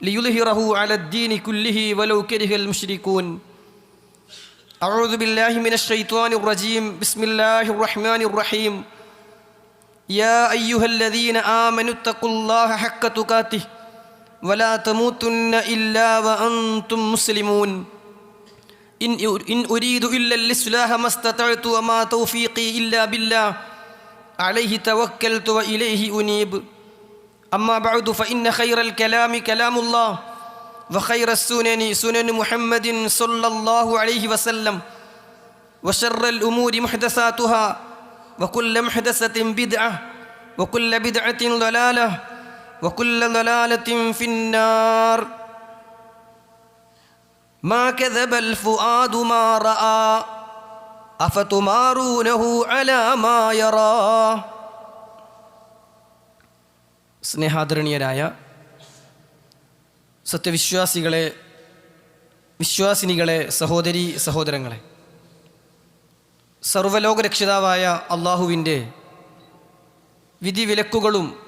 ليظهره على الدين كله ولو كره المشركون أعوذ بالله من الشيطان الرجيم بسم الله الرحمن الرحيم يا أيها الذين آمنوا اتقوا الله حق تقاته ولا تموتن إلا وأنتم مسلمون إن إن أريد إلا الإصلاح ما استطعت وما توفيقي إلا بالله عليه توكلت وإليه أنيب أما بعد فإن خير الكلام كلام الله وخير السنن سنن محمد صلى الله عليه وسلم وشر الأمور محدثاتها وكل محدثة بدعة وكل بدعة ضلالة وكل ضلالة في النار. ما كذب الفؤاد ما رأى أفتمارونه على ما يرى؟ സ്നേഹാദരണീയരായ സത്യവിശ്വാസികളെ വിശ്വാസിനികളെ സഹോദരി സഹോദരങ്ങളെ. സർവലോകരക്ഷിതാവായ അള്ളാഹുവിന്റെ വിധിവിലക്കുകളും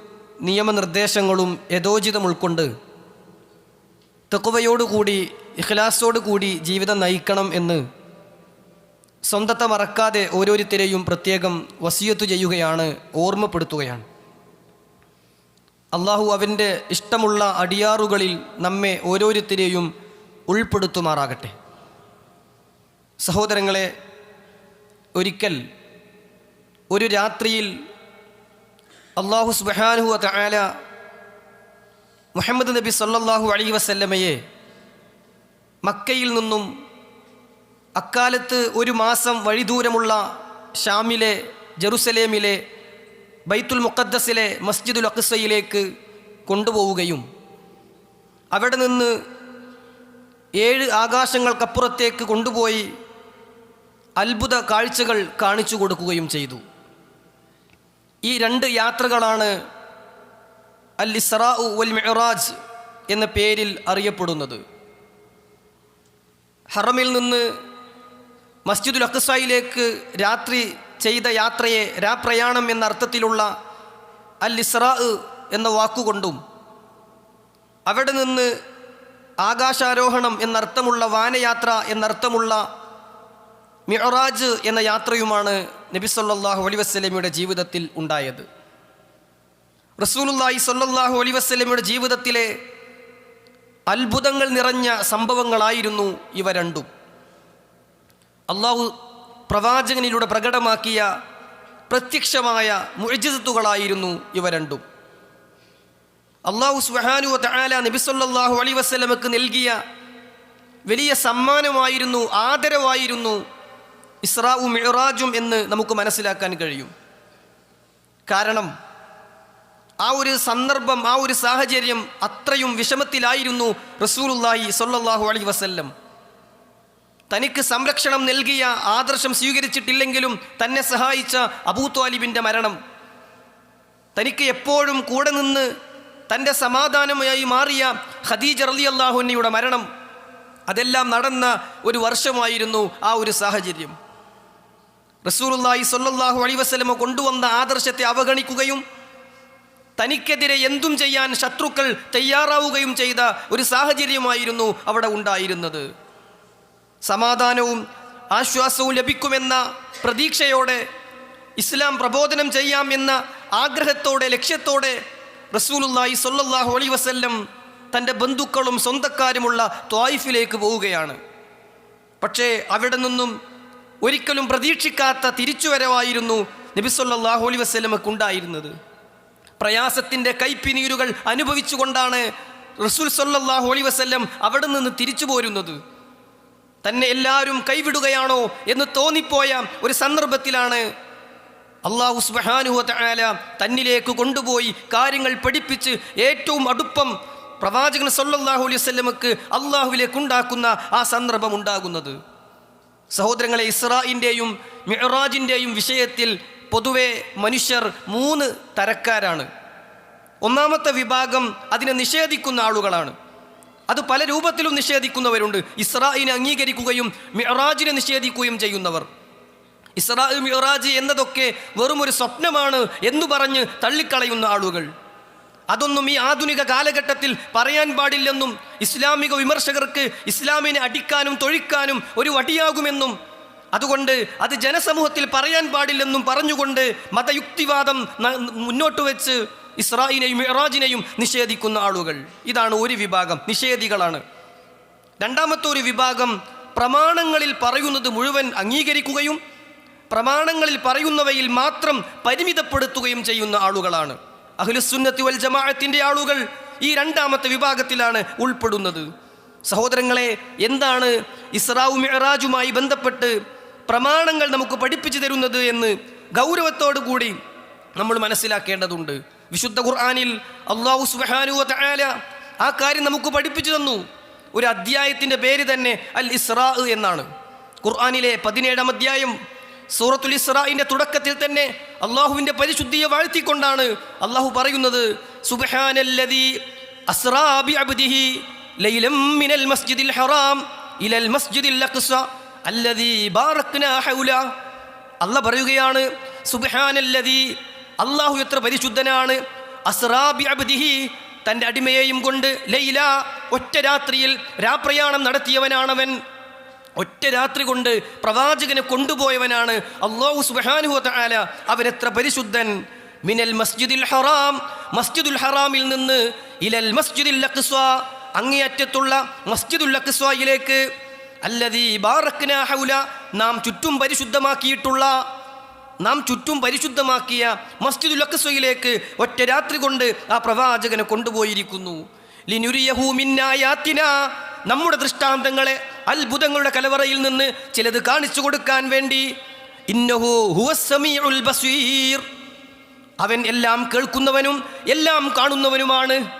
നിയമനിർദ്ദേശങ്ങളും യഥോചിതം ഉൾക്കൊണ്ട് തെക്കുവയോടുകൂടി ഇഖ്ലാസോടുകൂടി ജീവിതം നയിക്കണം എന്ന് സ്വന്തത്തെ മറക്കാതെ ഓരോരുത്തരെയും പ്രത്യേകം വസിയത്തു ചെയ്യുകയാണ് ഓർമ്മപ്പെടുത്തുകയാണ്. അള്ളാഹു അവന്റെ ഇഷ്ടമുള്ള അടിയാറുകളിൽ നമ്മെ ഓരോരുത്തരെയും ഉൾപ്പെടുത്തുമാറാകട്ടെ. സഹോദരങ്ങളെ ഒരിക്കൽ ഒരു രാത്രിയിൽ അള്ളാഹു സുബാനുഹു താല മുഹമ്മദ് നബി സല്ലാഹു അലൈഹി വസല്ലമയെ മക്കയിൽ നിന്നും അക്കാലത്ത് ഒരു മാസം വഴിദൂരമുള്ള ഷാമിലെ ജെറുസലേമിലെ ബൈത്തുൽ മുക്കദ്സിലെ മസ്ജിദുൽ അക്സയിലേക്ക് കൊണ്ടുപോവുകയും അവിടെ നിന്ന് ഏഴ് ആകാശങ്ങൾക്കപ്പുറത്തേക്ക് കൊണ്ടുപോയി അത്ഭുത കാഴ്ചകൾ കാണിച്ചു കൊടുക്കുകയും ചെയ്തു. ഈ രണ്ട് യാത്രകളാണ് അൽ ഇസ്രാഉ വൽ മെഹറാജ് എന്ന പേരിൽ അറിയപ്പെടുന്നത്. ഹറമിൽ നിന്ന് മസ്ജിദുൽ അക്സയിലേക്ക് രാത്രി ചെയ്ത യാത്രയെ രാപ്രയാണം എന്ന അർത്ഥത്തിലുള്ള അൽ ഇസ്രാ എന്ന വാക്കുകൊണ്ടും അവിടെ നിന്ന് ആകാശാരോഹണം എന്നർത്ഥമുള്ള വാനയാത്ര എന്നർത്ഥമുള്ള മിഹറാജ് എന്ന യാത്രയുമാണ് നബി സല്ലാഹു അലി വസ്ലമിയുടെ ജീവിതത്തിൽ ഉണ്ടായത്. റസൂലുല്ലാഹി സല്ലാഹു അലി വസ്ലമിയുടെ ജീവിതത്തിലെ അത്ഭുതങ്ങൾ നിറഞ്ഞ സംഭവങ്ങളായിരുന്നു ഇവ രണ്ടും. അള്ളാഹു പ്രവാചകനിലൂടെ പ്രകടമാക്കിയ പ്രത്യക്ഷമായ മുഴജിത്തുകളായിരുന്നു ഇവ രണ്ടും. അള്ളാഹു സുഹാനു തആല നബിസൊല്ലാഹു അലി വസ്ലമക്ക് നൽകിയ വലിയ സമ്മാനമായിരുന്നു ആദരവായിരുന്നു ഇസ്രാവു മിറാജും എന്ന് നമുക്ക് മനസ്സിലാക്കാൻ കഴിയും. കാരണം ആ ഒരു സന്ദർഭം ആ ഒരു സാഹചര്യം അത്രയും വിഷമത്തിലായിരുന്നു റസൂലുല്ലാഹി സൊല്ലാഹു അലി വസല്ലം. തനിക്ക് സംരക്ഷണം നൽകിയ ആദർശം സ്വീകരിച്ചിട്ടില്ലെങ്കിലും തന്നെ സഹായിച്ച അബൂ ത്വാലിബിന്റെ മരണം. തനിക്ക് എപ്പോഴും കൂടെ നിന്ന് തന്റെ സമാധാനമായി മാറിയ ഖദീജ റലി അള്ളാഹുന്നയുടെ മരണം. അതെല്ലാം നടന്ന ഒരു വർഷമായിരുന്നു ആ ഒരു സാഹചര്യം. റസൂറുല്ലായി സൊല്ലാഹു അലൈ വസ്ലമ കൊണ്ടുവന്ന ആദർശത്തെ അവഗണിക്കുകയും തനിക്കെതിരെ എന്തും ചെയ്യാൻ ശത്രുക്കൾ തയ്യാറാവുകയും ചെയ്ത ഒരു സാഹചര്യമായിരുന്നു അവിടെ ഉണ്ടായിരുന്നത്. സമാധാനവും ആശ്വാസവും ലഭിക്കുമെന്ന പ്രതീക്ഷയോടെ ഇസ്ലാം പ്രബോധനം ചെയ്യാം എന്ന ആഗ്രഹത്തോടെ ലക്ഷ്യത്തോടെ റസൂലുല്ലായി സൊല്ലാഹു അലൈ വസല്ലം തന്റെ ബന്ധുക്കളും സ്വന്തക്കാരുമുള്ള ത്വായിഫിലേക്ക് പോവുകയാണ്. പക്ഷേ അവിടെ നിന്നും ഒരിക്കലും പ്രതീക്ഷിക്കാത്ത തിരിച്ചുവരവായിരുന്നു നബിസൊല്ലാഹു അലൈ വസ്ലമക്ക് ഉണ്ടായിരുന്നത്. പ്രയാസത്തിന്റെ കൈപ്പിനീരുകൾ അനുഭവിച്ചുകൊണ്ടാണ് റസൂൽ സൊല്ലാഹു അലൈ വസ്ല്ലം അവിടെ നിന്ന് തിരിച്ചു പോരുന്നത് തന്നെ എല്ലാവരും കൈവിടുകയാണോ എന്ന് തോന്നിപ്പോയ ഒരു സന്ദർഭത്തിലാണ് അള്ളാഹു സുബാനുഹ തആല തന്നിലേക്ക് കൊണ്ടുപോയി കാര്യങ്ങൾ പഠിപ്പിച്ച് ഏറ്റവും അടുപ്പം പ്രവാചകൻ സല്ലാഹു അലൈഹി വസല്ലമക്ക് അള്ളാഹുവിലേക്ക് ഉണ്ടാക്കുന്ന ആ സന്ദർഭം ഉണ്ടാകുന്നത്. സഹോദരങ്ങളെ ഇസ്രായിന്റെയും മിഹറാജിന്റെയും വിഷയത്തിൽ പൊതുവെ മനുഷ്യർ മൂന്ന് തരക്കാരാണ്. ഒന്നാമത്തെ വിഭാഗം അതിനെ നിഷേധിക്കുന്ന ആളുകളാണ്. അത് പല രൂപത്തിലും നിഷേധിക്കുന്നവരുണ്ട്. ഇസ്രായിനെ അംഗീകരിക്കുകയും മിഹറാജിനെ നിഷേധിക്കുകയും ചെയ്യുന്നവർ. ഇസ്രാ മിഹറാജ് എന്നതൊക്കെ വെറും ഒരു സ്വപ്നമാണ് എന്ന് പറഞ്ഞ് തള്ളിക്കളയുന്ന ആളുകൾ. അതൊന്നും ഈ ആധുനിക കാലഘട്ടത്തിൽ പറയാൻ പാടില്ലെന്നും ഇസ്ലാമിക വിമർശകർക്ക് ഇസ്ലാമിനെ അടിക്കാനും തൊഴിക്കാനും ഒരു വടിയാകുമെന്നും അതുകൊണ്ട് അത് ജനസമൂഹത്തിൽ പറയാൻ പാടില്ലെന്നും പറഞ്ഞുകൊണ്ട് മതയുക്തിവാദം മുന്നോട്ട് വെച്ച് ഇസ്രായിനെയും ഇറാജിനെയും നിഷേധിക്കുന്ന ആളുകൾ. ഇതാണ് ഒരു വിഭാഗം നിഷേധികളാണ്. രണ്ടാമത്തെ ഒരു വിഭാഗം പ്രമാണങ്ങളിൽ പറയുന്നത് മുഴുവൻ അംഗീകരിക്കുകയും പ്രമാണങ്ങളിൽ പറയുന്നവയിൽ മാത്രം പരിമിതപ്പെടുത്തുകയും ചെയ്യുന്ന ആളുകളാണ്. അഖിലുസുന്നത്തി വൽ ജമാഅത്തിന്റെ ആളുകൾ ഈ രണ്ടാമത്തെ വിഭാഗത്തിലാണ് ഉൾപ്പെടുന്നത്. സഹോദരങ്ങളെ എന്താണ് ഇസ്രാവു മിഹറാജുമായി ബന്ധപ്പെട്ട് പ്രമാണങ്ങൾ നമുക്ക് പഠിപ്പിച്ചു തരുന്നത് എന്ന് ഗൗരവത്തോടു കൂടി നമ്മൾ മനസ്സിലാക്കേണ്ടതുണ്ട്. വിശുദ്ധ ഖുർആാനിൽ അള്ളാഹു സുബാനു തആല ആ കാര്യം നമുക്ക് പഠിപ്പിച്ചു തന്നു. ഒരു അധ്യായത്തിന്റെ പേര് തന്നെ അൽ ഇസ്രാ എന്നാണ്. ഖുർആാനിലെ പതിനേഴാം അധ്യായം സൂറത്തുൽ ഇസ്രായിന്റെ തുടക്കത്തിൽ തന്നെ അള്ളാഹുവിന്റെ പരിശുദ്ധിയെ വാഴ്ത്തിക്കൊണ്ടാണ് അള്ളാഹു പറയുന്നത് സുബ്ഹാനല്ലദീ അസ്റാ ബിഅബ്ദിഹി ലൈലം മിനൽ മസ്ജിദിൽ ഹറാം ഇലൽ മസ്ജിദിൽ അഖ്സ അല്ലദീ ബാറക്നാ ഹൗല. അല്ല പറയുകയാണ് സുബ്ഹാനല്ലദീ അള്ളാഹു എത്ര പരിശുദ്ധനാണ്. അസ്റാ ബിഅബ്ദിഹി തന്റെ അടിമയെയും കൊണ്ട് ലൈല ഒറ്റ രാത്രിയിൽ രാപ്രയാണം നടത്തിയവനാണവൻ. ഒറ്റ രാത്രി കൊണ്ട് പ്രവാചകനെ കൊണ്ടുപോയവനാണ്. അള്ളാഹു സുബ്ഹാനഹു ആല അവരെത്ര പരിശുദ്ധൻ. മിനൽ മസ്ജിദുൽ ഹറാം. മസ്ജിദുൽ ഹറാമിൽ നിന്ന് ഇലൽ മസ്ജിദുൽ അഖ്സ. അങ്ങേയറ്റത്തുള്ള മസ്ജിദുൽ അഖ്സയിലേക്ക്. അല്ലതീ ബാറക്നാ ഹൗല നാം ചുറ്റും പരിശുദ്ധമാക്കിയിട്ടുള്ള നാം ചുറ്റും പരിശുദ്ധമാക്കിയ മസ്ജിദുൽ അക്സയിലേക്ക് ഒറ്റ രാത്രി കൊണ്ട് ആ പ്രവാചകനെ കൊണ്ടുപോയിരിക്കുന്നു. ലിനുരിയഹൂമിന്നായാത്തിന നമ്മുടെ ദൃഷ്ടാന്തങ്ങളെ അത്ഭുതങ്ങളുടെ കലവറയിൽ നിന്ന് ചിലത് കാണിച്ചു കൊടുക്കാൻ വേണ്ടി. ഇന്നഹു ഹുവസ്സമീഉൽ ബസീർ. അവൻ എല്ലാം കേൾക്കുന്നവനും എല്ലാം കാണുന്നവനുമാണ്.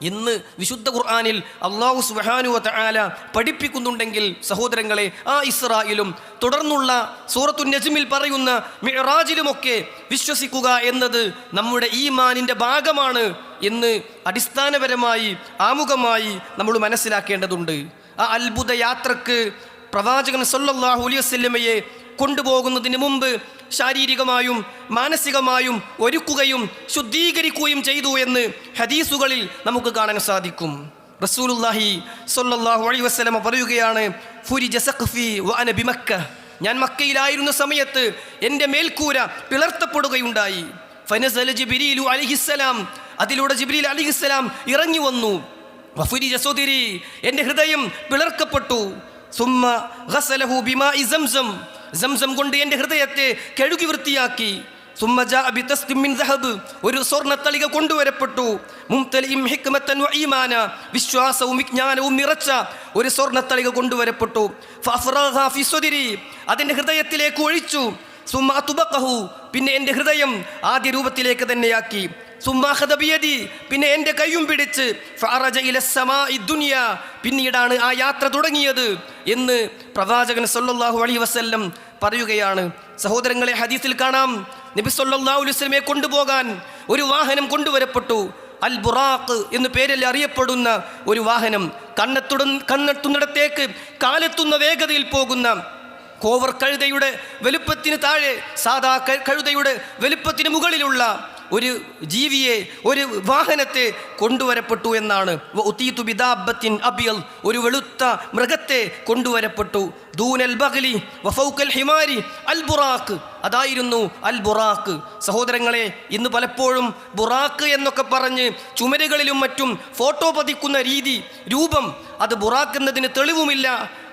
എന്ന് വിശുദ്ധ ഖുർആാനിൽ അള്ളാഹു സുബാനു തആല പഠിപ്പിക്കുന്നുണ്ടെങ്കിൽ സഹോദരങ്ങളെ ആ ഇസ്രായിലും തുടർന്നുള്ള സൂറത്തു നജ്മിൽ പറയുന്ന മിറാജിലുമൊക്കെ വിശ്വസിക്കുക എന്നത് നമ്മുടെ ഈമാനിന്റെ ഭാഗമാണ് എന്ന് അടിസ്ഥാനപരമായി ആമുഖമായി നമ്മൾ മനസ്സിലാക്കേണ്ടതുണ്ട്. ആ അത്ഭുത യാത്രയ്ക്ക് പ്രവാചകൻ സല്ലാഹു അലൈഹി വസല്ലമയെ കൊണ്ടുപോകുന്നതിന് മുമ്പ് ശാരീരികമായും മാനസികമായും ഒരുക്കുകയും ശുദ്ധീകരിക്കുകയും ചെയ്തു എന്ന് ഹദീസുകളിൽ നമുക്ക് കാണാൻ സാധിക്കും. റസൂലുല്ലാഹി സൊല്ലാഹു അലൈ വസ്ലമ പറയുകയാണ് ഫുരി സഖ്ഫി വഅന ബിമക്ക. ഞാൻ മക്കയിലായിരുന്ന സമയത്ത് എന്റെ മേൽക്കൂര പിളർത്തപ്പെടുകയുണ്ടായി. ഫനസല ജിബിരിലു അലിഹിസ്സലാം അതിലൂടെ ജിബിരിൽ അലിഹിസ്സലാം ഇറങ്ങി വന്നു. വഫുരി ജസോദിരി എന്റെ ഹൃദയം പിളർക്കപ്പെട്ടു. സുമ്മ ഗസലഹു ബിമാ സംസം സംസം കൊണ്ട് എന്റെ ഹൃദയത്തെ കഴുകി വൃത്തിയാക്കി. ഒരു സ്വർണത്തളിക കൊണ്ടുവരപ്പെട്ടു. വിശ്വാസവും വിജ്ഞാനവും നിറച്ച ഒരു സ്വർണത്തളിക കൊണ്ടുവരപ്പെട്ടു. അതിന്റെ ഹൃദയത്തിലേക്ക് ഒഴിച്ചു. സുമാ തുബഖഹു പിന്നെ എന്റെ ഹൃദയം ആദ്യ രൂപത്തിലേക്ക് തന്നെയാക്കി. സുമ്മാഹദ ബിയദി പിന്നെ എന്റെ കൈയും പിടിച്ച് പിന്നീടാണ് ആ യാത്ര തുടങ്ങിയത് എന്ന് പ്രവാചകൻ സൊല്ലാഹു അലൈഹി വസ്ല്ലം പറയുകയാണ്. സഹോദരങ്ങളെ ഹദീസിൽ കാണാം. നബി സല്ലല്ലാഹു അലൈഹി വസല്ലമയെ കൊണ്ടുപോകാൻ ഒരു വാഹനം കൊണ്ടുവരപ്പെട്ടു. അൽ ബുറാഖ് എന്ന് പേരിൽ അറിയപ്പെടുന്ന ഒരു വാഹനം കണ്ണെത്തുട കണ്ണെത്തുന്നിടത്തേക്ക് കാലെത്തുന്ന വേഗതയിൽ പോകുന്ന കോവർ കഴുതയുടെ വലുപ്പത്തിന് താഴെ സാധാ കഴുതയുടെ വലുപ്പത്തിന് മുകളിലുള്ള ഒരു ജീവിയെ ഒരു വാഹനത്തെ കൊണ്ടുവരപ്പെട്ടു എന്നാണ്. ഒരു വെളുത്ത മൃഗത്തെ കൊണ്ടുവരപ്പെട്ടു. ദൂനൽ ബഗ്ലി വഫൗക്കൽ ഹിമാരി അൽ ബുറാക്ക് അതായിരുന്നു അൽ ബുറാക്ക് സഹോദരങ്ങളെ ഇന്ന് പലപ്പോഴും ബുറാക്ക് എന്നൊക്കെ പറഞ്ഞ് ചുമരുകളിലും മറ്റും ഫോട്ടോ പതിക്കുന്ന രീതി രൂപം അത് ബുറാക്ക് എന്നതിന് തെളിവുമില്ല.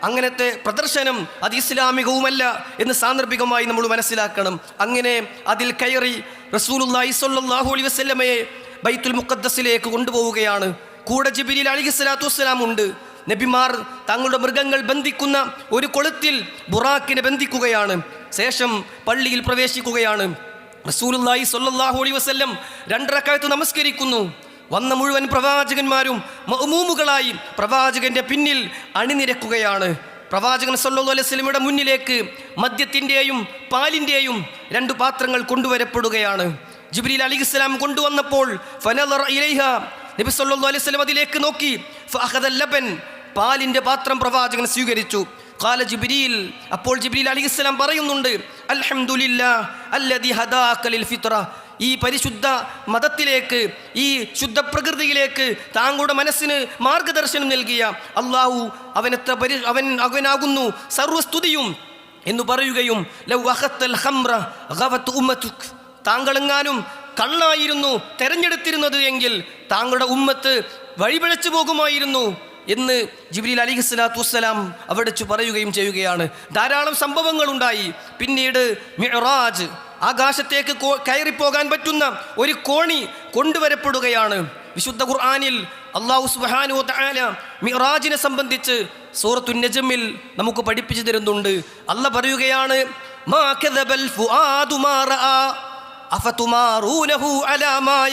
അങ്ങനത്തെ പ്രദർശനം അത് ഇസ്ലാമികവുമല്ല എന്ന് സാന്ദർഭികമായി നമ്മൾ മനസ്സിലാക്കണം. അങ്ങനെ അതിൽ കയറി റസൂലുള്ളാഹി സ്വല്ലല്ലാഹു അലൈഹി വസല്ലമയെ ബൈത്തുൽ മുഖദ്ദസിലേക്ക് കൊണ്ടുപോവുകയാണ്. കൂടെ ജിബിലിൽ അലൈഹി സ്വലാത്തു വസ്സലാം ഉണ്ട് നബിമാർ തങ്ങളുടെ മൃഗങ്ങൾ ബന്ധിക്കുന്ന ഒരു കൊളുത്തിൽ ബുറാക്കിനെ ബന്ധിക്കുകയാണ്. ശേഷം പള്ളിയിൽ പ്രവേശിക്കുകയാണ്. റസൂലുള്ളാഹി സൊല്ലാഹു അലൈഹി വസ്ല്ലം രണ്ടരക്കാലത്ത് നമസ്കരിക്കുന്നു. വന്ന മുഴുവൻ പ്രവാചകന്മാരും മഹമൂമുകളായി പ്രവാചകന്റെ പിന്നിൽ അണിനിരക്കുകയാണ്. പ്രവാചകൻ സല്ലു അലൈഹി വസല്ലമയുടെ മുന്നിലേക്ക് മദ്യത്തിന്റെയും പാലിന്റെയും രണ്ട് പാത്രങ്ങൾ കൊണ്ടുവരപ്പെടുകയാണ്. ജിബ്രീൽ ഇസ്ലാം കൊണ്ടുവന്നപ്പോൾ നബി സല്ലു അലൈഹി സ്വലം അതിലേക്ക് നോക്കി ലബൻ പാലിന്റെ പാത്രം പ്രവാചകൻ സ്വീകരിച്ചു. കാല ജിബിരിയിൽ അപ്പോൾ ജിബിരിൽ അലിഹിസ്സലാം പറയുന്നുണ്ട് അൽഹംദുലില്ലാ ഫിത്ര. ഈ പരിശുദ്ധ മതത്തിലേക്ക് ഈ ശുദ്ധ പ്രകൃതിയിലേക്ക് താങ്കളുടെ മനസ്സിന് മാർഗദർശനം നൽകിയ അള്ളാഹു അവനത്തെ പരി അവൻ അവനാകുന്നു സർവസ്തുതിയും എന്ന് പറയുകയും താങ്കളെങ്ങാനും കള്ളായിരുന്നു തെരഞ്ഞെടുത്തിരുന്നത് എങ്കിൽ താങ്കളുടെ ഉമ്മത്ത് വഴിപിഴച്ചു പോകുമായിരുന്നു. എന്ന് ജിബ്രീൽ അലി സ്വലാത്തു വസ്സലാം അവിടെ പറയുകയും ചെയ്യുകയാണ്. ധാരാളം സംഭവങ്ങൾ ഉണ്ടായി പിന്നീട് മിറാജ് ആകാശത്തേക്ക് കയറിപ്പോകാൻ പറ്റുന്ന ഒരു കോണി കൊണ്ടുവരപ്പെടുകയാണ്. വിശുദ്ധ ഖുർആാനിൽ അള്ളാഹു സുബ്ഹാനഹു താല മിറാജിനെ സംബന്ധിച്ച് സൂറത്തു നജമിൽ നമുക്ക് പഠിപ്പിച്ചു തരുന്നുണ്ട്. അല്ല പറയുകയാണ് അഫതുമാറൂനഹു അലാ മാ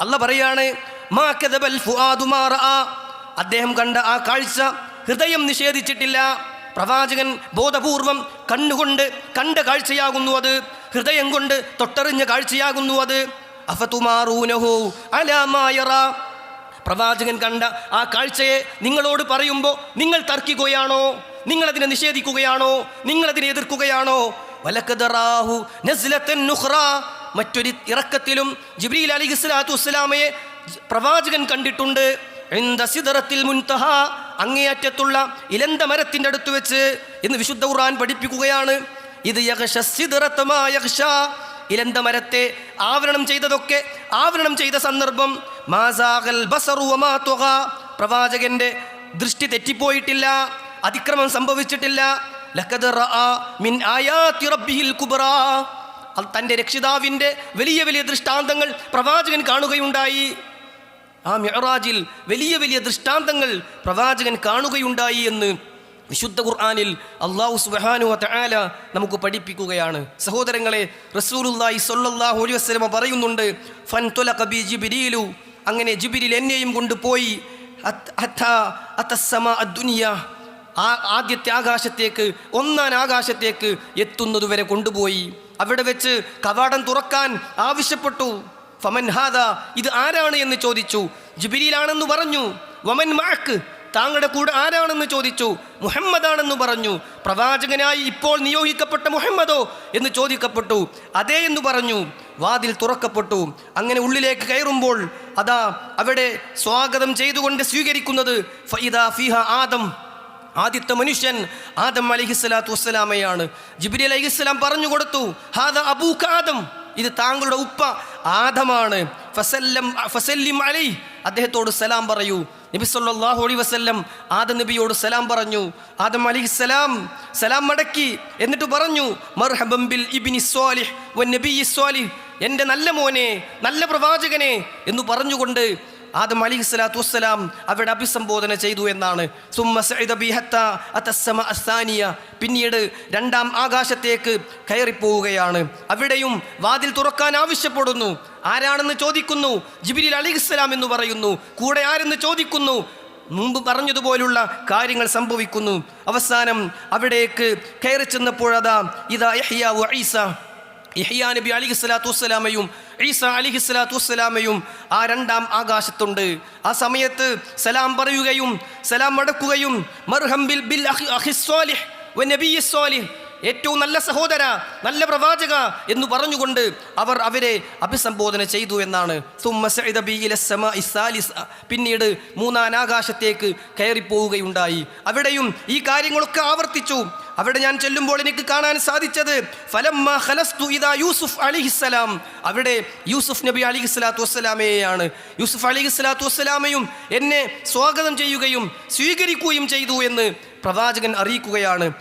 അല്ല പറയാണ് അദ്ദേഹം കണ്ട ആ കാഴ്ച ഹൃദയം നിഷേധിച്ചിട്ടില്ല. പ്രവാചകൻ ബോധപൂർവം കണ്ണുകൊണ്ട് കണ്ട കാഴ്ചയാകുന്നു അത്. ഹൃദയം കൊണ്ട് തൊട്ടറിഞ്ഞ കാഴ്ചയാകുന്നു അത്. അഫതുമാറൂനഹോ അലാമായറ പ്രവാചകൻ കണ്ട ആ കാഴ്ചയെ നിങ്ങളോട് പറയുമ്പോൾ നിങ്ങൾ തർക്കിക്കുകയാണോ? നിങ്ങളതിനെ നിഷേധിക്കുകയാണോ? നിങ്ങളതിനെ എതിർക്കുകയാണോ? വലക്കതറാഹു നസ്ലത്തൻ നുഖ്റ. മറ്റൊരു ഇറക്കത്തിലും ജിബ്രീൽ അലി ഇസ്ലാത്തു വസ്സലാമയെ പ്രവാചകൻ കണ്ടിട്ടുണ്ട് എന്ത സിദറത്തിൽ മുൻതഹ അങ്ങേയറ്റത്തുള്ള ഇലന്ത മരത്തിന്റെ അടുത്ത് വെച്ച് എന്ന് വിശുദ്ധ ഖുർആൻ പഠിപ്പിക്കുകയാണ് ഇത് യഗ്ഷ ഇലന്ത മരത്തെ ആവരണം ചെയ്തതൊക്കെ ആവരണം ചെയ്ത സന്ദർഭം മാസാകൽ ബസറു വമാ തുഗ. പ്രവാചകന്റെ ദൃഷ്ടി തെറ്റിപ്പോയിട്ടില്ല അതിക്രമം സംഭവിച്ചിട്ടില്ല റആ മിൻ കുബ്റാ. തന്റെ രക്ഷിതാവിന്റെ വലിയ വലിയ ദൃഷ്ടാന്തങ്ങൾ പ്രവാചകൻ കാണുകയുണ്ടായി. ആ മെഹറാജിൽ വലിയ വലിയ ദൃഷ്ടാന്തങ്ങൾ പ്രവാചകൻ കാണുകയുണ്ടായി എന്ന് വിശുദ്ധ ഖുർആാനിൽ അള്ളാഹു സുബ്ഹാനഹു തആല നമുക്ക് പഠിപ്പിക്കുകയാണ്. സഹോദരങ്ങളെ റസൂലുള്ളാഹി സ്വല്ലല്ലാഹു അലൈഹി വസ്ലമ പറയുന്നുണ്ട് ഫൻ തുല കബി ജിബിരിയിലു അങ്ങനെ ജിബിരിൽ എന്നെയും കൊണ്ടുപോയി. ആദ്യത്തെ ആകാശത്തേക്ക് ഒന്നാം ആകാശത്തേക്ക് എത്തുന്നതുവരെ കൊണ്ടുപോയി. അവിടെ വെച്ച് കവാടം തുറക്കാൻ ആവശ്യപ്പെട്ടു. ഫമൻ ഹാദ ഇത് ആരാണ് എന്ന് ചോദിച്ചു. ജിബിരിയിലാണെന്ന് പറഞ്ഞു. വമൻ മാക്ക് താങ്കളുടെ കൂടെ ആരാണെന്ന് ചോദിച്ചു. മുഹമ്മദാണെന്ന് പറഞ്ഞു. പ്രവാചകനായി ഇപ്പോൾ നിയോഗിക്കപ്പെട്ട മുഹമ്മദോ എന്ന് ചോദിക്കപ്പെട്ടു. അതേ എന്ന് പറഞ്ഞു. വാതിൽ തുറക്കപ്പെട്ടു. അങ്ങനെ ഉള്ളിലേക്ക് കയറുമ്പോൾ അതാ അവിടെ സ്വാഗതം ചെയ്തുകൊണ്ട് സ്വീകരിക്കുന്നത് ഫൈദാ ഫിഹ ആദം. ആദ്യത്തെ മനുഷ്യൻ ആദം അലിഹിസ്സലാത്തു വസ്സലാമയാണ്. ജിബിരി അലഹിസ്ലാം പറഞ്ഞു കൊടുത്തു ഹാദ അബൂ ആദം ഇത് താങ്കളുടെ ഉപ്പ ആദമാണ്. ഫസല്ലം ഫസല്ലിം അലി. അദ്ദേഹത്തോട് സലാം പറയൂ. നബി സല്ലാഹു അലി വസ്ല്ലം ആദം നബിയോട് സലാം പറഞ്ഞു. ആദം അലിഹിസ്സലാം സലാം മടക്കി എന്നിട്ട് പറഞ്ഞു മർഹബിൽ ബിൽ ഇബ്നി സ്വാലിഹ് സ്വാലിഹ്. എന്റെ നല്ല മോനെ നല്ല പ്രവാചകനെ എന്ന് പറഞ്ഞുകൊണ്ട് ആദം അലി സ്വലാത്തു വസ്സലാം അവിടെ അഭിസംബോധന ചെയ്തു എന്നാണ്. പിന്നീട് രണ്ടാം ആകാശത്തേക്ക് കയറിപ്പോവുകയാണ്. അവിടെയും വാതിൽ തുറക്കാൻ ആവശ്യപ്പെടുന്നു. ആരാണെന്ന് ചോദിക്കുന്നു? ജിബിരിൽ അലിഖിസ്സലാം എന്ന് പറയുന്നു. കൂടെ ആരെന്ന് ചോദിക്കുന്നു? മുമ്പ് പറഞ്ഞതുപോലുള്ള കാര്യങ്ങൾ സംഭവിക്കുന്നു. അവസാനം അവിടേക്ക് കയറി ചെന്നപ്പോഴതാ ഇതാ യഹ്യാവു ഈസ. ഇഹ്യാ നബി അലിഹി സ്വലാത്തു വസ്സലാമയും ഈസ അലിഹി സ്വലാത്തു വസ്സലാമയും ആ രണ്ടാം ആകാശത്തുണ്ട്. ആ സമയത്ത് സലാം പറയുകയും സലാം മടക്കുകയും മർഹംബിൽ ബിൽ ഏറ്റവും നല്ല സഹോദര നല്ല പ്രവാചക എന്ന് പറഞ്ഞുകൊണ്ട് അവർ അവരെ അഭിസംബോധന ചെയ്തു എന്നാണ്. പിന്നീട് മൂന്നാം ആകാശത്തേക്ക് കയറിപ്പോവുകയുണ്ടായി. അവിടെയും ഈ കാര്യങ്ങളൊക്കെ ആവർത്തിച്ചു. അവിടെ ഞാൻ ചെല്ലുമ്പോൾ എനിക്ക് കാണാൻ സാധിച്ചത് ഫലമ്മ ഖലസ്തു ഇദാ യൂസുഫ് അലിഹിസ്സലാം. അവിടെ യൂസുഫ് നബി അലി സ്വലാത്തു വസ്സലാമയെയാണ്. യൂസുഫ് അലി സ്വലാത്തു വസ്സലാമയും എന്നെ സ്വാഗതം ചെയ്യുകയും സ്വീകരിക്കുകയും ചെയ്തു എന്ന് പ്രവാചകൻ അറിയിക്കുകയാണ്.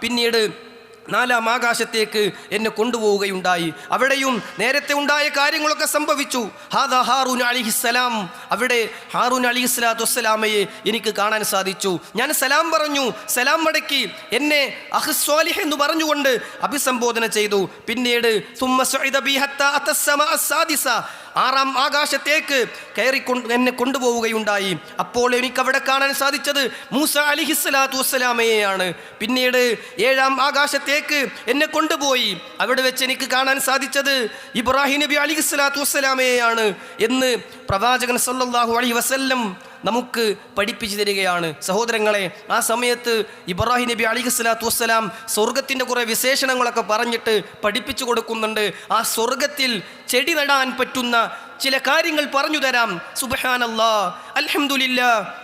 പിന്നീട് നാലാം ആകാശത്തേക്ക് എന്നെ കൊണ്ടുപോവുകയുണ്ടായി. അവിടെയും നേരത്തെ ഉണ്ടായ കാര്യങ്ങളൊക്കെ സംഭവിച്ചു. ഹാദ ഹാറൂൻ അലിഹിസ്സലാം അവിടെ ഹാറൂൻ അലിഹിസ്ലാത്തു വസ്സലാമയെ എനിക്ക് കാണാൻ സാധിച്ചു. ഞാൻ സലാം പറഞ്ഞു. സലാം മടക്കി എന്നെ അഹ്സ്വാലിഹ് എന്ന് പറഞ്ഞുകൊണ്ട് അഭിസംബോധന ചെയ്തു. പിന്നീട് ആറാം ആകാശത്തേക്ക് കയറിക്കൊണ്ട് എന്നെ കൊണ്ടുപോവുകയുണ്ടായി. അപ്പോൾ എനിക്ക് അവിടെ കാണാൻ സാധിച്ചത് മൂസ അലിഹിസ്സലാത്തു വസ്സലാമയെയാണ്. പിന്നീട് ഏഴാം ആകാശത്തേക്ക് എന്നെ കൊണ്ടുപോയി. അവിടെ വെച്ച് എനിക്ക് കാണാൻ സാധിച്ചത് ഇബ്രാഹിം നബി അലിഹിസ്സലാത്തു വസ്സലാമയെയാണ് എന്ന് പ്രവാചകൻ സല്ലാഹു അലി വസല്ലം നമുക്ക് പഠിപ്പിച്ചു തരികയാണ്. സഹോദരങ്ങളെ ആ സമയത്ത് ഇബ്രാഹിം നബി അലി സ്വലാത്തു വസ്സലാം സ്വർഗത്തിന്റെ കുറേ വിശേഷണങ്ങളൊക്കെ പറഞ്ഞിട്ട് പഠിപ്പിച്ചു കൊടുക്കുന്നുണ്ട്. ആ സ്വർഗത്തിൽ ചെടി നടാൻ പറ്റുന്ന ചില കാര്യങ്ങൾ പറഞ്ഞു തരാം. സുബഹാനല്ലാ അൽഹംദുലില്ലാ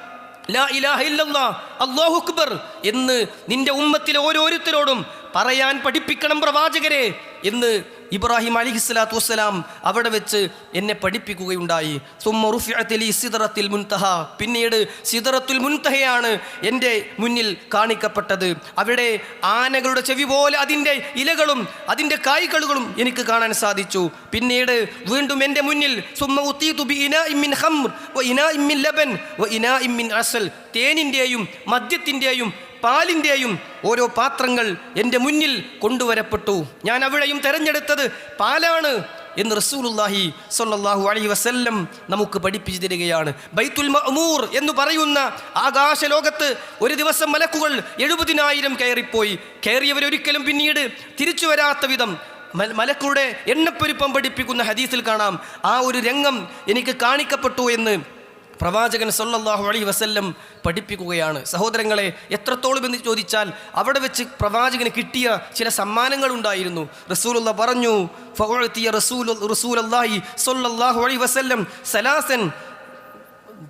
ലാ ഇലാഹ അക്ബർ എന്ന് നിന്റെ ഉമ്മത്തിലെ ഓരോരുത്തരോടും പറയാൻ പഠിപ്പിക്കണം പ്രവാചകരെ എന്ന് ഇബ്രാഹിം അലി സ്വലാത്തു വസ്സലാം അവിടെ വെച്ച് എന്നെ പഠിപ്പിക്കുകയുണ്ടായി. സിദറത്തിൽ മുൻതഹ. പിന്നീട് സിദറത്തുൽ മുൻതഹയാണ് എന്റെ മുന്നിൽ കാണിക്കപ്പെട്ടത്. അവിടെ ആനകളുടെ ചെവി പോലെ അതിന്റെ ഇലകളും അതിന്റെ കായ്കളുകളും എനിക്ക് കാണാൻ സാധിച്ചു. പിന്നീട് വീണ്ടും എന്റെ മുന്നിൽ സുമ്മ ഉത്തീതു ബി ഇനാഇൻ മിൻ ഖംർ വ ഇനാഇൻ മിൻ ലബൻ ഇമ്മിൻ അസൽ. തേനിന്റെയും മദ്യത്തിന്റെയും പാലിന്റെയും ഓരോ പാത്രങ്ങൾ എന്റെ മുന്നിൽ കൊണ്ടുവരപ്പെട്ടു. ഞാൻ അവിടെയും തിരഞ്ഞെടുത്തത് പാലാണ് എന്ന് റസൂലുല്ലാഹി സൊല്ലാഹു അലൈഹി വസല്ലം നമുക്ക് പഠിപ്പിച്ചു തരികയാണ്. ബൈത്തുൽ മഅമൂർ എന്ന് പറയുന്ന ആകാശ ലോകത്ത് ഒരു ദിവസം മലക്കുകൾ എഴുപതിനായിരം കയറിപ്പോയി. കയറിയവരൊരിക്കലും പിന്നീട് തിരിച്ചു വരാത്ത വിധം മലക്കുകളുടെ എണ്ണപ്പെരുപ്പം പഠിപ്പിക്കുന്ന ഹദീസിൽ കാണാം. ആ ഒരു രംഗം എനിക്ക് കാണിക്കപ്പെട്ടു എന്ന് പ്രവാചകൻ സല്ലല്ലാഹു അലി വസല്ലം പഠിപ്പിക്കുകയാണ്. സഹോദരങ്ങളെ എത്രത്തോളം എന്ന് ചോദിച്ചാൽ അവിടെ വെച്ച് പ്രവാചകന് കിട്ടിയ ചില സമ്മാനങ്ങൾ ഉണ്ടായിരുന്നു. റസൂലുള്ള പറഞ്ഞു വസല്ലം സലാസൻ.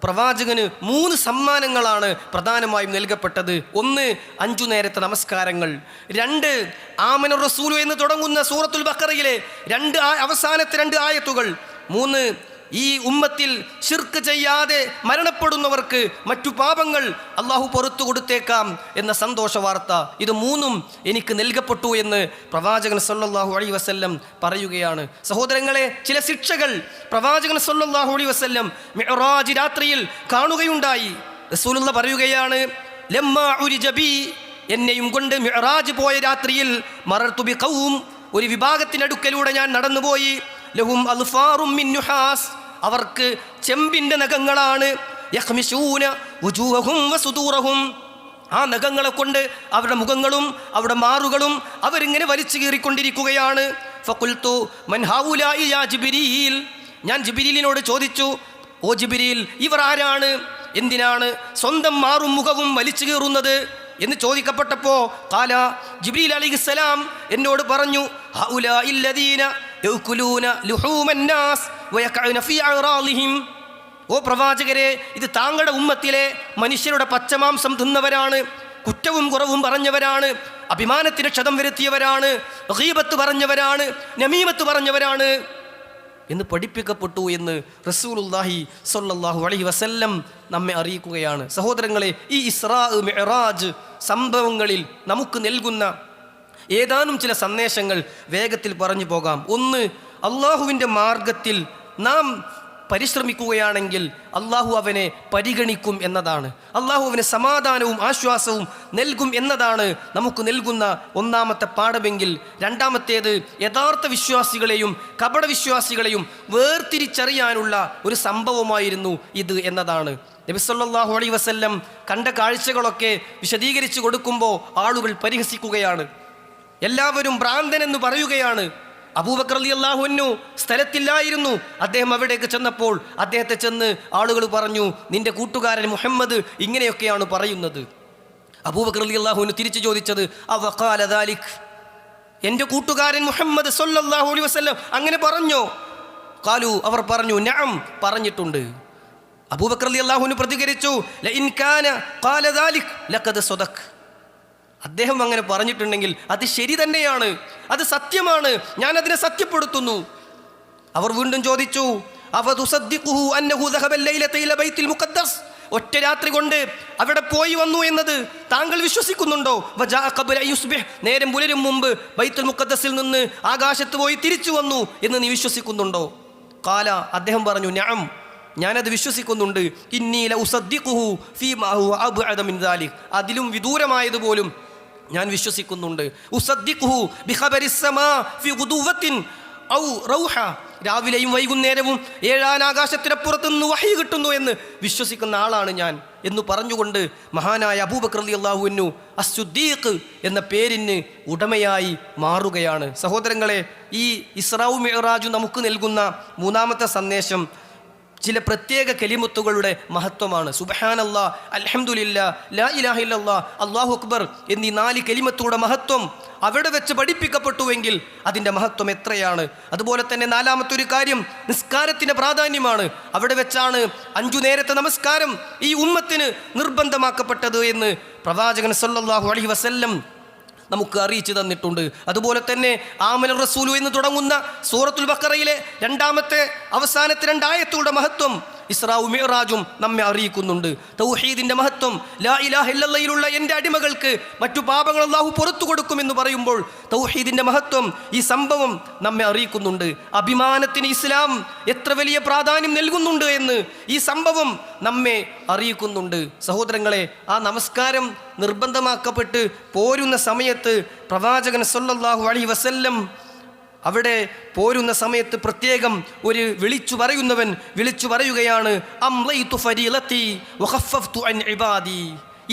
പ്രവാചകന് മൂന്ന് സമ്മാനങ്ങളാണ് പ്രധാനമായും നൽകപ്പെട്ടത്. ഒന്ന് അഞ്ചു നേരത്തെ നമസ്കാരങ്ങൾ. രണ്ട് ആമന റസൂലു എന്ന് തുടങ്ങുന്ന സൂറത്തുൽ ബക്കറയിലെ രണ്ട് അവസാനത്തെ രണ്ട് ആയത്തുകൾ. മൂന്ന് ഈ ഉമ്മത്തിൽ ശിർക്ക് ചെയ്യാതെ മരണപ്പെടുന്നവർക്ക് മറ്റു പാപങ്ങൾ അള്ളാഹു പുറത്തു കൊടുത്തേക്കാം എന്ന സന്തോഷ വാർത്ത ഇത് മൂന്നും എനിക്ക് നൽകപ്പെട്ടു എന്ന് പ്രവാചകൻ സല്ലല്ലാഹു അലി വസ്ല്ലം പറയുകയാണ്. സഹോദരങ്ങളെ ചില ശിക്ഷകൾ പ്രവാചകൻ സല്ലല്ലാഹു അലി വസ്ല്ലം മെഹറാജ് രാത്രിയിൽ കാണുകയുണ്ടായി. റസൂലുള്ള പറയുകയാണ് ലമ്മാ ഉരി ബി എന്നെയും കൊണ്ട് മെഹറാജ് പോയ രാത്രിയിൽ മറർത്തുബി ഖൗം. ഒരു വിഭാഗത്തിനടുക്കലൂടെ ഞാൻ നടന്നുപോയി. ലഹും അൽഫാറും മിന്നുഹാസ് അവർക്ക് ചെമ്പിന്റെ നഖങ്ങളാണ്. യഹ്മിശൂന വുജൂഹും വസുദൂറഹും. ആ നഖങ്ങളെ കൊണ്ട് അവരുടെ മുഖങ്ങളും അവരുടെ മാറുകളും അവരിങ്ങനെ വലിച്ചു കീറിക്കൊണ്ടിരിക്കുകയാണ്. ഫക്കുൽത്തു മൻഹാവുലായി യാ ജിബിരിയിൽ ഞാൻ ജിബിരിലിനോട് ചോദിച്ചു ഓ ജിബിരിയിൽ ഇവർ ആരാണ്? എന്തിനാണ് സ്വന്തം മാറും മുഖവും വലിച്ചു കീറുന്നത്? എന്ന് ചോദിക്കപ്പെട്ടപ്പോൾ കാല ജിബ്രീൽ അലിസ്സലാം എന്നോട് പറഞ്ഞു ഹൗല ഇല്ലദീന ഓ പ്രവാചകരെ ഇത് താങ്കളുടെ ഉമ്മത്തിലെ മനുഷ്യരുടെ പച്ചമാംസം തിന്നവരാണ് കുറ്റവും കുറവും പറഞ്ഞവരാണ് അഭിമാനത്തിന് ക്ഷതം വരുത്തിയവരാണ് റഹീബത്ത് പറഞ്ഞവരാണ് നമീമത്ത് പറഞ്ഞവരാണ് എന്ന് പഠിപ്പിക്കപ്പെട്ടു എന്ന് റസൂലുല്ലാഹി സൊല്ലാഹു അലഹി വസല്ലം നമ്മെ അറിയിക്കുകയാണ്. സഹോദരങ്ങളെ ഈ ഇസ്രാ മെഹറാജ് സംഭവങ്ങളിൽ നമുക്ക് നൽകുന്ന ഏതാനും ചില സന്ദേശങ്ങൾ വേഗത്തിൽ പറഞ്ഞു പോകാം. ഒന്ന് അള്ളാഹുവിന്റെ മാർഗത്തിൽ നാം പരിശ്രമിക്കുകയാണെങ്കിൽ അള്ളാഹു അവനെ പരിഗണിക്കും എന്നതാണ്. അള്ളാഹു അവന് സമാധാനവും ആശ്വാസവും നൽകും എന്നതാണ് നമുക്ക് നൽകുന്ന ഒന്നാമത്തെ പാഠമെങ്കിൽ. രണ്ടാമത്തേത് യഥാർത്ഥ വിശ്വാസികളെയും കപടവിശ്വാസികളെയും വേർതിരിച്ചറിയാനുള്ള ഒരു സംഭവമായിരുന്നു ഇത് എന്നതാണ്. നബി സല്ലല്ലാഹു അലൈഹി വസല്ലം കണ്ട കാഴ്ചകളൊക്കെ വിശദീകരിച്ചു കൊടുക്കുമ്പോൾ ആളുകൾ പരിഹസിക്കുകയാണ്. എല്ലാവരും ഭ്രാന്തൻ എന്ന് പറയുകയാണ്. അബൂബക്കർ അലി അള്ളാഹുന്നു സ്ഥലത്തില്ലായിരുന്നു. അദ്ദേഹം അവിടേക്ക് ചെന്നപ്പോൾ അദ്ദേഹത്തെ ചെന്ന് ആളുകൾ പറഞ്ഞു നിന്റെ കൂട്ടുകാരൻ മുഹമ്മദ് ഇങ്ങനെയൊക്കെയാണ് പറയുന്നത്. അബൂബക്കർ അലി അള്ളാഹുവിന് തിരിച്ചു ചോദിച്ചത് അവക്കാല ദാലിഖ് എന്റെ കൂട്ടുകാരൻ മുഹമ്മദ് സൊല്ലാഹു അലൈഹി വസല്ലം. അങ്ങനെ പറഞ്ഞോ? കാലു അവർ പറഞ്ഞു ഞാം പറഞ്ഞിട്ടുണ്ട്. അബൂബക്കർ അലി അള്ളാഹുവിന് പ്രതികരിച്ചു "ലഇൻ കാന ഖാല ദാലിക് ലഖദ് സദഖ് അദ്ദേഹം അങ്ങനെ പറഞ്ഞിട്ടുണ്ടെങ്കിൽ അത് ശരി തന്നെയാണ്. അത് സത്യമാണ്. ഞാൻ അതിനെ സത്യപ്പെടുത്തുന്നു. അവർ വീണ്ടും ചോദിച്ചു ഒറ്റ രാത്രി കൊണ്ട് അവിടെ പോയി വന്നു എന്നത് താങ്കൾ വിശ്വസിക്കുന്നുണ്ടോ? നേരം പുലരും മുമ്പ് ബൈത്തുൽ മുക്കദ്സിൽ നിന്ന് ആകാശത്ത് പോയി തിരിച്ചു വന്നു എന്ന് നീ വിശ്വസിക്കുന്നുണ്ടോ? കാല. അദ്ദേഹം പറഞ്ഞു ഞാം ഞാനത് വിശ്വസിക്കുന്നുണ്ട്. ഇന്നീല ഉസദ്ദിഖുഹു ഫീ മാഹു അബ് അതിലും വിദൂരമായതുപോലും ഞാൻ വിശ്വസിക്കുന്നുണ്ട്. രാവിലെയും വൈകുന്നേരവും ഏഴാൻ ആകാശത്തിനപ്പുറത്ത് നിന്ന് വഹി കിട്ടുന്നു എന്ന് വിശ്വസിക്കുന്ന ആളാണ് ഞാൻ എന്ന് പറഞ്ഞുകൊണ്ട് മഹാനായ അബൂബക്കർ അലി അള്ളാഹുവിനു അസുദ്ദീഖ് എന്ന പേരിന് ഉടമയായി മാറുകയാണ്. സഹോദരങ്ങളെ ഈ ഇസ്രാവു മെഹറാജു നമുക്ക് നൽകുന്ന മൂന്നാമത്തെ സന്ദേശം ചില പ്രത്യേക കെലിമുത്തുകളുടെ മഹത്വമാണ്. സുബഹാനല്ലാ അല്ലാ ലാ അള്ളാഹു അക്ബർ എന്നീ നാല് കെലിമത്തുകളുടെ മഹത്വം അവിടെ വെച്ച് പഠിപ്പിക്കപ്പെട്ടുവെങ്കിൽ അതിന്റെ മഹത്വം എത്രയാണ്? അതുപോലെ തന്നെ നാലാമത്തെ ഒരു കാര്യം നിസ്കാരത്തിന്റെ പ്രാധാന്യമാണ്. അവിടെ വെച്ചാണ് അഞ്ചു നേരത്തെ നമസ്കാരം ഈ ഉമ്മത്തിന് നിർബന്ധമാക്കപ്പെട്ടത് എന്ന് പ്രവാചകൻ സല്ലാഹു അലഹി വസല്ലം നമുക്ക് അറിയിച്ചു തന്നിട്ടുണ്ട്. അതുപോലെ തന്നെ ആമൽ റസൂലു എന്ന് തുടങ്ങുന്ന സൂറത്തുൽ ബക്കറയിലെ രണ്ടാമത്തെ അവസാനത്തെ രണ്ടായത്തുകളുടെ മഹത്വം ഇസ്രാവു മിറാജും നമ്മെ അറിയിക്കുന്നുണ്ട്. തൗഹീദിന്റെ മഹത്വം ലാ ഇലാഹ ഇല്ലല്ലയിലുള്ള എന്റെ അടിമകൾക്ക് മറ്റു പാപങ്ങൾ അള്ളാഹു പുറത്തു കൊടുക്കുമെന്ന് പറയുമ്പോൾ തൗഹീദിന്റെ മഹത്വം ഈ സംഭവം നമ്മെ അറിയിക്കുന്നുണ്ട്. അഭിമാനത്തിന് ഇസ്ലാം എത്ര വലിയ പ്രാധാന്യം നൽകുന്നുണ്ട് എന്ന് ഈ സംഭവം നമ്മെ അറിയിക്കുന്നുണ്ട്. സഹോദരങ്ങളെ ആ നമസ്കാരം നിർബന്ധമാക്കപ്പെട്ട് പോരുന്ന സമയത്ത് പ്രവാചകൻ സല്ലല്ലാഹു അലൈഹി വസല്ലം അവിടെ പോരുന്ന സമയത്ത് പ്രത്യേകം ഒരു വിളിച്ചു പറയുന്നവൻ വിളിച്ചു പറയുകയാണ്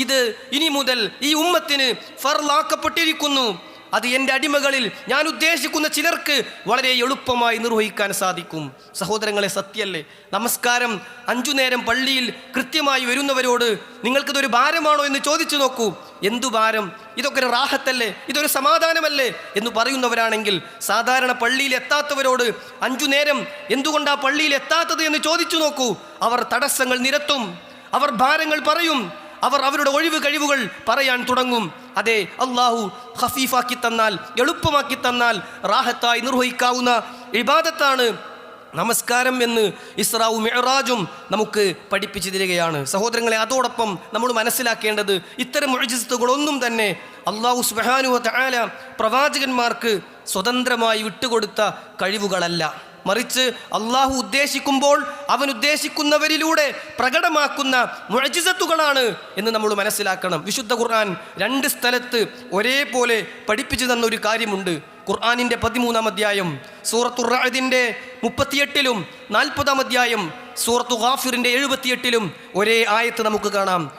ഇത് ഇനി മുതൽ ഈ ഉമ്മത്തിന് ഫർലാക്കപ്പെട്ടിരിക്കുന്നു. അത് എന്റെ അടിമകളിൽ ഞാൻ ഉദ്ദേശിക്കുന്ന ചിലർക്ക് വളരെ എളുപ്പമായി നിർവഹിക്കാൻ സാധിക്കും. സഹോദരങ്ങളെ സത്യല്ലേ നമസ്കാരം. അഞ്ചു നേരം പള്ളിയിൽ കൃത്യമായി വരുന്നവരോട് നിങ്ങൾക്കിതൊരു ഭാരമാണോ എന്ന് ചോദിച്ചു നോക്കൂ. എന്തു ഭാരം? ഇതൊക്കെ ഒരു റാഹത്തല്ലേ? ഇതൊരു സമാധാനമല്ലേ? എന്ന് പറയുന്നവരാണെങ്കിൽ സാധാരണ പള്ളിയിൽ എത്താത്തവരോട് അഞ്ചു നേരം എന്തുകൊണ്ടാ പള്ളിയിൽ എത്താത്തത് എന്ന് ചോദിച്ചു നോക്കൂ. അവർ തടസ്സങ്ങൾ നിരത്തും. അവർ ഭാരങ്ങൾ പറയും. അവർ അവരുടെ ഒഴിവ് കഴിവുകൾ പറയാൻ തുടങ്ങും. അതെ അള്ളാഹു ഹഫീഫാക്കി തന്നാൽ എളുപ്പമാക്കി തന്നാൽ റാഹത്തായി നിർവഹിക്കാവുന്ന ഇബാദത്താണ് നമസ്കാരം എന്ന് ഇസ്രാവും മെഹറാജും നമുക്ക് പഠിപ്പിച്ചു തരികയാണ്. സഹോദരങ്ങളെ അതോടൊപ്പം നമ്മൾ മനസ്സിലാക്കേണ്ടത് ഇത്തരം ഒഴിജിത്തുകളൊന്നും തന്നെ അള്ളാഹു സുബാനുവ ആല പ്രവാചകന്മാർക്ക് സ്വതന്ത്രമായി വിട്ടുകൊടുത്ത കഴിവുകളല്ല. മറിച്ച് അള്ളാഹു ഉദ്ദേശിക്കുമ്പോൾ അവൻ ഉദ്ദേശിക്കുന്നവരിലൂടെ പ്രകടമാക്കുന്ന മുഴജിസത്തുകളാണ് എന്ന് നമ്മൾ മനസ്സിലാക്കണം. വിശുദ്ധ ഖുർആൻ രണ്ട് സ്ഥലത്ത് ഒരേപോലെ പഠിപ്പിച്ചു തന്ന ഒരു കാര്യമുണ്ട്. ഖുർആാനിന്റെ പതിമൂന്നാം അധ്യായം സൂറത്തുറാദിന്റെ മുപ്പത്തിയെട്ടിലും നാൽപ്പതാം അധ്യായം സൂറത്തു ഗാഫിറിന്റെ എഴുപത്തിയെട്ടിലും ഒരേ ആയത്ത് നമുക്ക് കാണാം.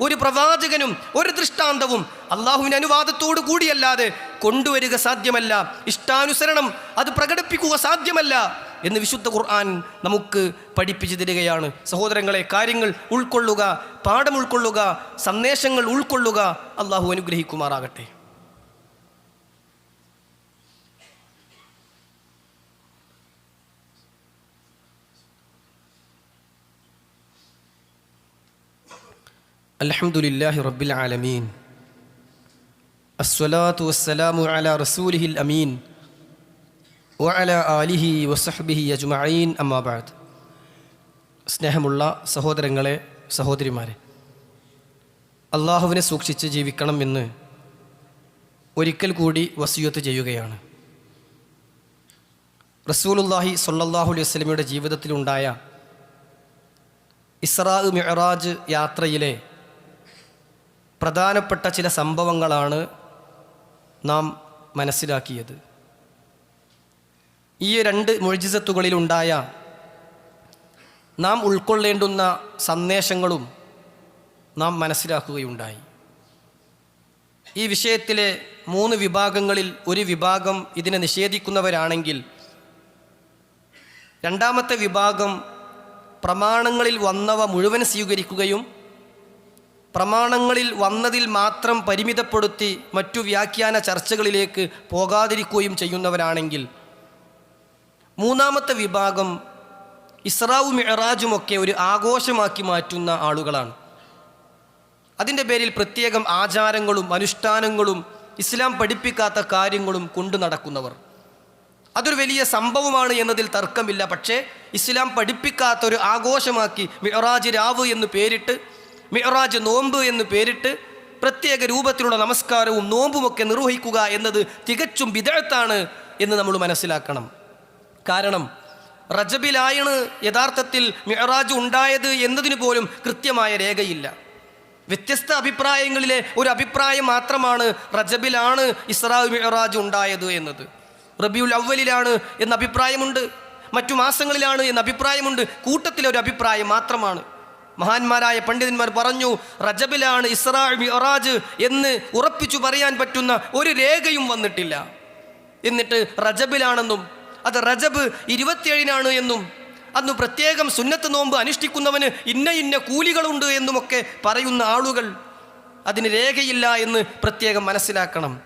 ഒരു പ്രവാചകനും ഒരു ദൃഷ്ടാന്തവും അള്ളാഹുവിന്റെ അനുവാദത്തോടു കൂടിയല്ലാതെ കൊണ്ടുവരിക സാധ്യമല്ല. ഇഷ്ടാനുസരണം അത് പ്രകടിപ്പിക്കുക സാധ്യമല്ല എന്ന് വിശുദ്ധ ഖുർആൻ നമുക്ക് പഠിപ്പിച്ചു തരികയാണ്. സഹോദരങ്ങളെ കാര്യങ്ങൾ ഉൾക്കൊള്ളുക പാഠം ഉൾക്കൊള്ളുക സന്ദേശങ്ങൾ ഉൾക്കൊള്ളുക അള്ളാഹു അനുഗ്രഹിക്കുമാറാകട്ടെ. الحمد لله رب العالمين الصلاة والسلام على رسوله الأمين وعلى آله وصحبه أجمعين أما بعد സ്നേഹമുള്ള സഹോദരങ്ങളെ സഹോദരിമാരെ അള്ളാഹുവിനെ സൂക്ഷിച്ച് ജീവിക്കണം എന്ന് ഒരിക്കൽ കൂടി വസിയത്ത് ചെയ്യുകയാണ് റസൂലുല്ലാഹി സൊല്ലാഹു അലൈഹി വസ്ലമയുടെ ജീവിതത്തിലുണ്ടായ ഇസ്രാ മിഅറാജ് യാത്രയിലെ പ്രധാനപ്പെട്ട ചില സംഭവങ്ങളാണ് നാം മനസ്സിലാക്കിയത്. ഈ രണ്ട് മൊഴിജിസത്തുകളിലുണ്ടായ നാം ഉൾക്കൊള്ളേണ്ടുന്ന സന്ദേശങ്ങളും നാം മനസ്സിലാക്കുകയുണ്ടായി. ഈ വിഷയത്തിലെ മൂന്ന് വിഭാഗങ്ങളിൽ ഒരു വിഭാഗം ഇതിനെ നിഷേധിക്കുന്നവരാണെങ്കിൽ രണ്ടാമത്തെ വിഭാഗം പ്രമാണങ്ങളിൽ വന്നവ മുഴുവൻ സ്വീകരിക്കുകയും പ്രമാണങ്ങളിൽ വന്നതിൽ മാത്രം പരിമിതപ്പെടുത്തി മറ്റു വ്യാഖ്യാന ചർച്ചകളിലേക്ക് പോകാതിരിക്കുകയും ചെയ്യുന്നവരാണെങ്കിൽ മൂന്നാമത്തെ വിഭാഗം ഇസ്രാവും മെഹറാജുമൊക്കെ ഒരു ആഘോഷമാക്കി മാറ്റുന്ന ആളുകളാണ്. അതിന്റെ പേരിൽ പ്രത്യേകം ആചാരങ്ങളും അനുഷ്ഠാനങ്ങളും ഇസ്ലാം പഠിപ്പിക്കാത്ത കാര്യങ്ങളും കൊണ്ടു നടക്കുന്നവർ. അതൊരു വലിയ സംഭവമാണ് എന്നതിൽ തർക്കമില്ല. പക്ഷേ ഇസ്ലാം പഠിപ്പിക്കാത്ത ഒരു ആഘോഷമാക്കി മിഹറാജ് രാവ് എന്ന് പേരിട്ട് മിഹറാജ് നോമ്പ് എന്ന് പേരിട്ട് പ്രത്യേക രൂപത്തിലുള്ള നമസ്കാരവും നോമ്പുമൊക്കെ നിർവഹിക്കുക എന്നത് തികച്ചും വിദഗ്ധാണ് എന്ന് നമ്മൾ മനസ്സിലാക്കണം. കാരണം റജബിലായണ് യഥാർത്ഥത്തിൽ മിഹറാജ് ഉണ്ടായത് എന്നതിന് പോലും കൃത്യമായ രേഖയില്ല. വ്യത്യസ്ത അഭിപ്രായങ്ങളിലെ ഒരു അഭിപ്രായം മാത്രമാണ് റജബിലാണ് ഇസ്രാ മിഹറാജ് ഉണ്ടായത് എന്നത്. റബിയുൽ അവലിലാണ് എന്ന അഭിപ്രായമുണ്ട്. മറ്റു മാസങ്ങളിലാണ് എന്ന അഭിപ്രായമുണ്ട്. കൂട്ടത്തിലെ ഒരു അഭിപ്രായം മാത്രമാണ്. മഹാന്മാരായ പണ്ഡിതന്മാർ പറഞ്ഞു റജബിലാണ് ഇസ്രാ മിറാജ് എന്ന് ഉറപ്പിച്ചു പറയാൻ പറ്റുന്ന ഒരു രേഖയും വന്നിട്ടില്ല. എന്നിട്ട് റജബിലാണെന്നും അത് റജബ് ഇരുപത്തിയേഴിനാണ് എന്നും അന്ന് പ്രത്യേകം സുന്നത്ത് നോമ്പ് അനുഷ്ഠിക്കുന്നവന് ഇന്ന ഇന്ന കൂലികളുണ്ട് എന്നുമൊക്കെ പറയുന്ന ആളുകൾ അതിന് രേഖയില്ല എന്ന് പ്രത്യേകം മനസ്സിലാക്കണം.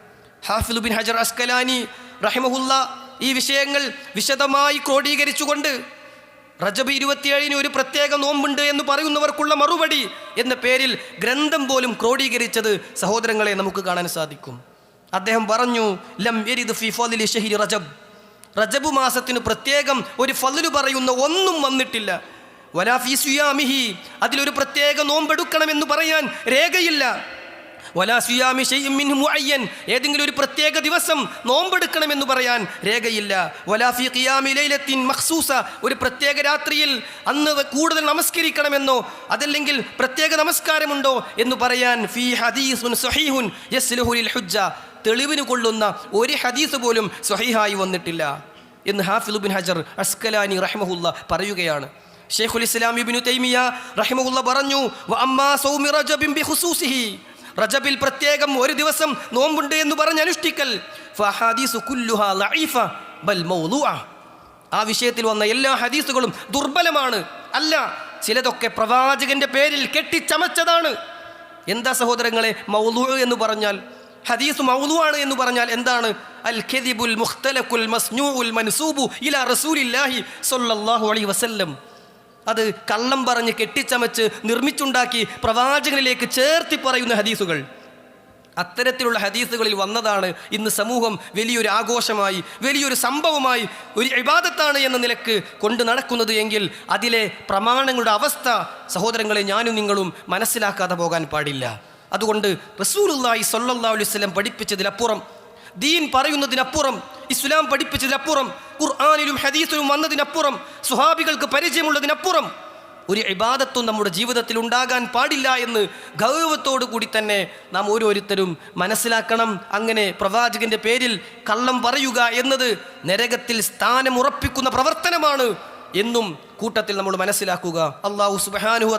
ഹാഫിദുബിൻ ഹജർ അസ്കലാനി റഹിമഹുല്ല ഈ വിഷയങ്ങൾ വിശദമായി ക്രോഡീകരിച്ചുകൊണ്ട് റജബ് ഇരുപത്തിയേഴിന് ഒരു പ്രത്യേക നോമ്പുണ്ട് എന്ന് പറയുന്നവർക്കുള്ള മറുപടി എന്ന പേരിൽ ഗ്രന്ഥം പോലും ക്രോഡീകരിച്ചത് സഹോദരങ്ങളെ നമുക്ക് കാണാൻ സാധിക്കും. അദ്ദേഹം പറഞ്ഞു ലം എരിത് ഫിഫോദിലി ഷഹി റജബ്. റജബ് മാസത്തിന് പ്രത്യേകം ഒരു ഫലു പറയുന്ന ഒന്നും വന്നിട്ടില്ല. വലാഫി സുയാമിഹി. അതിലൊരു പ്രത്യേക നോമ്പെടുക്കണമെന്ന് പറയാൻ രേഖയില്ല. മുഅയ്യൻ. ഏതെങ്കിലും ഒരു പ്രത്യേക ദിവസം നോമ്പെടുക്കണമെന്ന് പറയാൻ രേഖയില്ല. വലാഫി ഖിയാമി ലൈലത്തിൻ ഒരു പ്രത്യേക രാത്രിയിൽ അന്ന് കൂടുതൽ നമസ്കരിക്കണമെന്നോ അതല്ലെങ്കിൽ പ്രത്യേക നമസ്കാരമുണ്ടോ എന്ന് പറയാൻ ഫി ഹദീസുൻ ലിൽ ഹുജ്ജ. തെളിവിന് കൊള്ളുന്ന ഒരു ഹദീസ് പോലും സ്വഹീഹായി വന്നിട്ടില്ല. എന്ന് ഹാഫിദുബിൻ ഹജർ അസ്കലാനി റഹ്മഹുല്ല പറയുകയാണ്. ഷെയ്ഖുൽ ഇസ്ലാം ഇബ്നു തൈമിയ റഹിമഹുല്ല പറഞ്ഞു "വ അമ്മാ സൗമി റജബിൻ ബിഖുസൂസിഹി. റജബിൽ പ്രത്യേകം ഒരു ദിവസം നോമ്പുണ്ട് എന്ന് പറഞ്ഞ് അനുഷ്ഠിക്കൽ. ആ വിഷയത്തിൽ വന്ന എല്ലാ ഹദീസുകളും ദുർബലമാണ്. അല്ല ചിലതൊക്കെ പ്രവാചകന്റെ പേരിൽ കെട്ടിച്ചമച്ചതാണ്. എന്താ സഹോദരങ്ങളെ മൗലു എന്ന് പറഞ്ഞാൽ? ഹദീസ് മൗലു ആണ് എന്ന് പറഞ്ഞാൽ എന്താണ്? അൽ ഖദിബുൽ മുഖ്തലഖുൽ മസ്നൂഉൽ മൻസൂബു ഇലാ റസൂലില്ലാഹി സ്വല്ലല്ലാഹു അലൈഹി വസല്ലം. അത് കള്ളം പറഞ്ഞ് കെട്ടിച്ചമച്ച് നിർമ്മിച്ചുണ്ടാക്കി പ്രവാചകനിലേക്ക് ചേർത്തി പറയുന്ന ഹദീസുകൾ. അത്തരത്തിലുള്ള ഹദീസുകളിൽ വന്നതാണ് ഇന്ന് സമൂഹം വലിയൊരു ആഘോഷമായി വലിയൊരു സംഭവമായി ഒരു ഇബാദത്താണ് എന്ന നിലയ്ക്ക് കൊണ്ടു നടക്കുന്നത് എങ്കിൽ അതിലെ പ്രമാണങ്ങളുടെ അവസ്ഥ സഹോദരങ്ങളെ ഞാനും നിങ്ങളും മനസ്സിലാക്കാതെ പോകാൻ പാടില്ല. അതുകൊണ്ട് റസൂലുള്ളാഹി സ്വല്ലല്ലാഹു അലൈഹി വസല്ലം പഠിപ്പിച്ചതിലപ്പുറം ദീൻ പറയുന്നതിനപ്പുറം ഇസ്ലാം പഠിപ്പിച്ചതിനപ്പുറം ഖുർആാനിലും ഹദീസിലും വന്നതിനപ്പുറം സുഹാബികൾക്ക് പരിചയമുള്ളതിനപ്പുറം ഒരു ഇബാദത്തും നമ്മുടെ ജീവിതത്തിൽ ഉണ്ടാകാൻ പാടില്ല എന്ന് ഗൗരവത്തോടു കൂടി തന്നെ നാം ഓരോരുത്തരും മനസ്സിലാക്കണം. അങ്ങനെ പ്രവാചകന്റെ പേരിൽ കള്ളം പറയുക എന്നത് നരകത്തിൽ സ്ഥാനം ഉറപ്പിക്കുന്ന പ്രവർത്തനമാണ് എന്നും കൂട്ടത്തിൽ നമ്മൾ മനസ്സിലാക്കുക. അള്ളാഹു സുബാനുഹ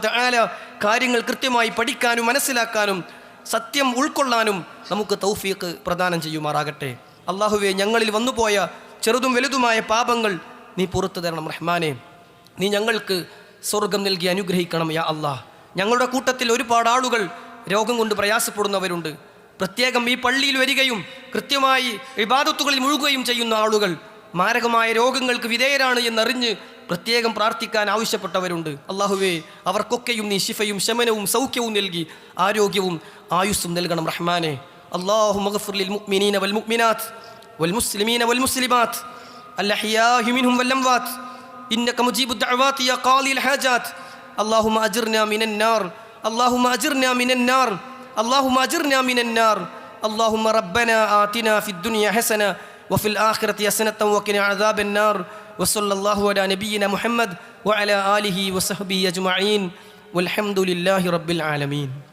കാര്യങ്ങൾ കൃത്യമായി പഠിക്കാനും മനസ്സിലാക്കാനും സത്യം ഉൾക്കൊള്ളാനും നമുക്ക് തൗഫീഖ് പ്രദാനം ചെയ്യുമാറാകട്ടെ. അള്ളാഹുവെ ഞങ്ങളിൽ വന്നുപോയ ചെറുതും വലുതുമായ പാപങ്ങൾ നീ പുറത്തു തരണം റഹ്മാനെ. നീ ഞങ്ങൾക്ക് സ്വർഗം നൽകി അനുഗ്രഹിക്കണം യാ അള്ളാഹ്. ഞങ്ങളുടെ കൂട്ടത്തിൽ ഒരുപാട് ആളുകൾ രോഗം കൊണ്ട് പ്രയാസപ്പെടുന്നവരുണ്ട്. പ്രത്യേകം ഈ പള്ളിയിൽ വരികയും കൃത്യമായി വിവാദത്തുകളിൽ മുഴുകുകയും ചെയ്യുന്ന ആളുകൾ മാരകമായ രോഗങ്ങൾക്ക് വിധേയരാണ് എന്നറിഞ്ഞ് പ്രത്യേകം പ്രാർത്ഥിക്കാൻ ആവശ്യപ്പെട്ടവരുണ്ട്. അള്ളാഹുവേ അവർക്കൊക്കെയും നീ ശിഫയും ശമനവും സൗഖ്യവും നൽകി ആരോഗ്യവും ആയുസ്സും നൽകണം റഹ്മാനെ. അള്ളാഹു വൽ വൽ മുസ്ലിമീന വൽ മുസ്ലിമാത്ത് ഇന്നക ഹാജാത്ത് അല്ലാഹുമ്മ അല്ലാഹുമ്മ അല്ലാഹുമ്മ അല്ലാഹുമ്മ റബ്ബനാ ആതിനാ ഹസന وفي الآخرة حسنة وقنا عذاب النار. وصلى الله على نبينا محمد وعلى آله وصحبه أجمعين. والحمد لله رب العالمين.